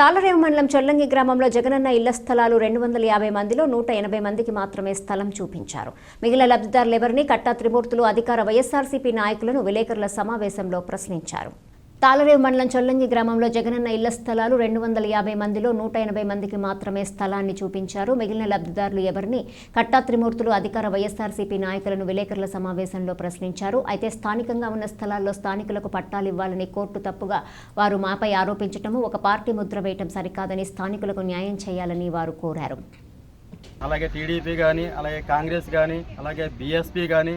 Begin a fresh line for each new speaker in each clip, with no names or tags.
తాళరేవు మండలం చొల్లంగి గ్రామంలో జగనన్న ఇళ్ళ స్థలాలు రెండు వందల యాభై మందిలో నూట ఎనభై మందికి మాత్రమే స్థలం చూపించారు. మిగిలిన లబ్ధిదారులెవరిని కట్టా త్రిమూర్తులు అధికార వైఎస్ఆర్సీపీ నాయకులను విలేకరుల సమావేశంలో ప్రశ్నించారు. తాళరేవు మండలం చొల్లంగి గ్రామంలో జగనన్న ఇళ్ళ స్థలాలు రెండు వందల యాభై మందిలో నూట ఎనభై మందికి మాత్రమే స్థలాన్ని చూపించారు. మిగిలిన లబ్ధిదారులు ఎవరిని? కట్టా త్రిమూర్తులు అధికార వైఎస్ఆర్సీపీ నాయకులను విలేకరుల సమావేశంలో ప్రశ్నించారు. అయితే స్థానికంగా ఉన్న స్థలాల్లో స్థానికులకు పట్టాలు ఇవ్వాలని కోర్టు తప్పుగా వారు మాపై ఆరోపించటము ఒక పార్టీ ముద్ర వేయటం సరికాదని స్థానికులకు న్యాయం చేయాలని వారు కోరారు.
అలాగే టీడీపీ కానీ అలాగే కాంగ్రెస్ కానీ అలాగే బీఎస్పీ కానీ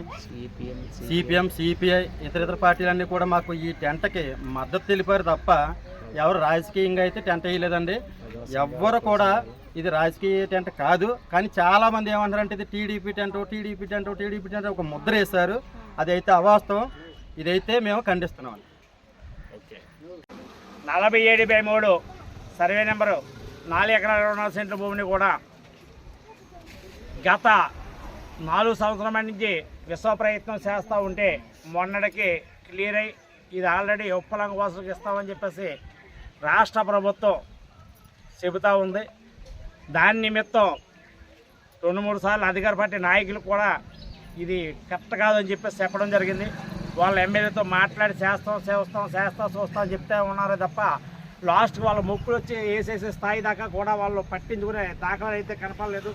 సిపిఎం సిపిఐ ఇతర ఇతర పార్టీలన్నీ కూడా మాకు ఈ టెంట్కి మద్దతు తెలిపారు తప్ప ఎవరు రాజకీయంగా అయితే టెంట్ వేయలేదండి. ఎవ్వరు కూడా ఇది రాజకీయ టెంట్ కాదు. కానీ చాలా మంది ఏమంటారంటే ఇది TDP tent TDP tent TDP tent ఒక ముద్ర వేశారు. అదైతే అవాస్తవం. ఇదైతే మేము ఖండిస్తున్నాం.
నలభై ఏడు బై మూడు. సర్వే నెంబరు నాలుగు ఎకరాల నాలుగు సెంట్ల భూమిని కూడా గత నాలుగు సంవత్సరం నుంచి విశ్వ ప్రయత్నం చేస్తూ ఉంటే మొన్నటికి క్లియర్ అయ్యి ఇది ఆల్రెడీ ఉప్పలంగ వాసులకు ఇస్తామని చెప్పేసి రాష్ట్ర ప్రభుత్వం చెబుతూ ఉంది. దాని నిమిత్తం రెండు మూడు సార్లు అధికార పార్టీ నాయకులు కూడా ఇది కరెక్ట్ కాదని చెప్పేసి చెప్పడం జరిగింది. వాళ్ళ ఎమ్మెల్యేతో మాట్లాడి చేస్తాం చేస్తాం చేస్తాం చూస్తాం చెప్తే ఉన్నారే తప్ప లాస్ట్కి వాళ్ళ ముక్కులు వచ్చి వేసేసే స్థాయి దాకా కూడా వాళ్ళు పట్టించుకునే దాఖలు అయితే కనపడలేదు.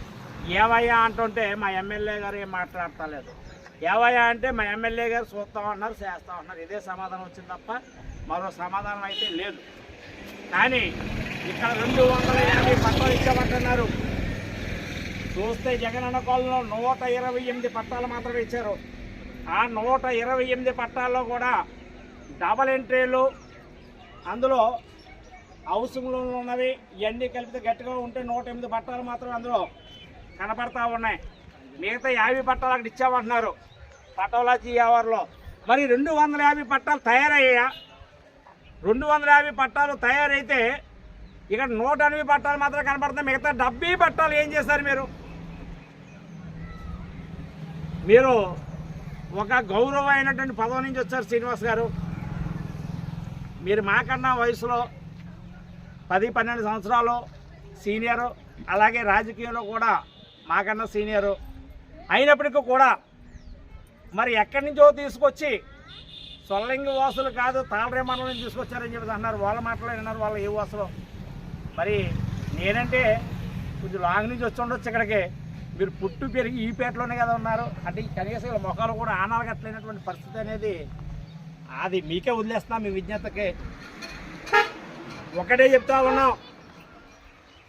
ఏవయ్యా అంటుంటే మా ఎమ్మెల్యే గారు ఏం మాట్లాడతలేదు. ఏవయ్యా అంటే మా ఎమ్మెల్యే గారు చూస్తాం అన్నారు చేస్తా అన్నారు ఇదే సమాధానం వచ్చింది తప్ప మరో సమాధానం అయితే లేదు. కానీ ఇక్కడ రెండు వందల ఎనభై పట్టాలు ఇచ్చామంటున్నారు. చూస్తే జగనన్న కాలంలో నూట ఇరవై ఎనిమిది పట్టాలు మాత్రమే ఇచ్చారు. ఆ నూట ఇరవై ఎనిమిది పట్టాల్లో కూడా డబల్ ఎంట్రీలు అందులో హౌసింగ్ లోన్లు ఉన్నవి ఇవన్నీ కలిపితే గట్టిగా ఉంటే నూట ఎనిమిది పట్టాలు మాత్రం అందులో. కనపడతా ఉన్నాయి. మిగతా యాభై పట్టాలు అక్కడ ఇచ్చామంటున్నారు. పటోలాజీ వ్యవహారంలో మరి రెండు వందల యాభై పట్టాలు తయారయ్యా రెండు వందల యాభై పట్టాలు తయారైతే ఇక్కడ నూట ఎనభై పట్టాలు మాత్రం కనపడుతున్నాయి మిగతా డెబ్బై పట్టాలు ఏం చేశారు మీరు? మీరు ఒక గౌరవమైనటువంటి పదవి నుంచి వచ్చారు శ్రీనివాస్ గారు. మీరు మాకన్నా వయసులో పది పన్నెండు సంవత్సరాలు సీనియరు అలాగే రాజకీయంలో కూడా మాకన్నా సీనియరు అయినప్పటికీ కూడా మరి ఎక్కడి నుంచో తీసుకొచ్చి సొల్లింగి వాసులు కాదు తాళరే మండలం నుంచి తీసుకొచ్చారని చెప్పి అన్నారు. వాళ్ళ మాటలు విన్నారు వాళ్ళ ఏ వాసులు. మరి నేనంటే కొంచెం లాంగ్ నుంచి వచ్చి ఉండొచ్చు ఇక్కడికి. మీరు పుట్టు పెరిగి ఈ పేటలోనే కదా ఉన్నారు. అంటే కనీసం వీళ్ళ మొఖాలు కూడా ఆనాలగట్లేనటువంటి పరిస్థితి అనేది అది మీకే వదిలేస్తున్నాం మీ విజ్ఞతకి. ఒకటే చెప్తా ఉన్నాం.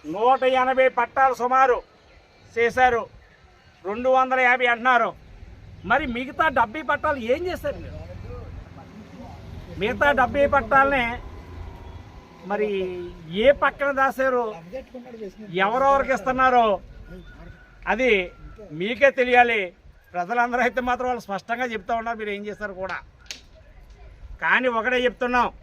నూట ఎనభై పట్టాలు సుమారు చేశారు. రెండు వందల యాభై అంటున్నారు. మరి మిగతా డబ్బీ పట్టాలు ఏం చేశారు మీరు? మిగతా డబ్బీ పట్టాలని మరి ఏ పక్కన దాశారు? ఎవరెవరికి ఇస్తున్నారో అది మీకే తెలియాలి. ప్రజలందరూ అయితే మాత్రం వాళ్ళు స్పష్టంగా చెప్తా ఉన్నారు. మీరు ఏం చేస్తారు కూడా? కానీ ఒకటే చెప్తున్నాం.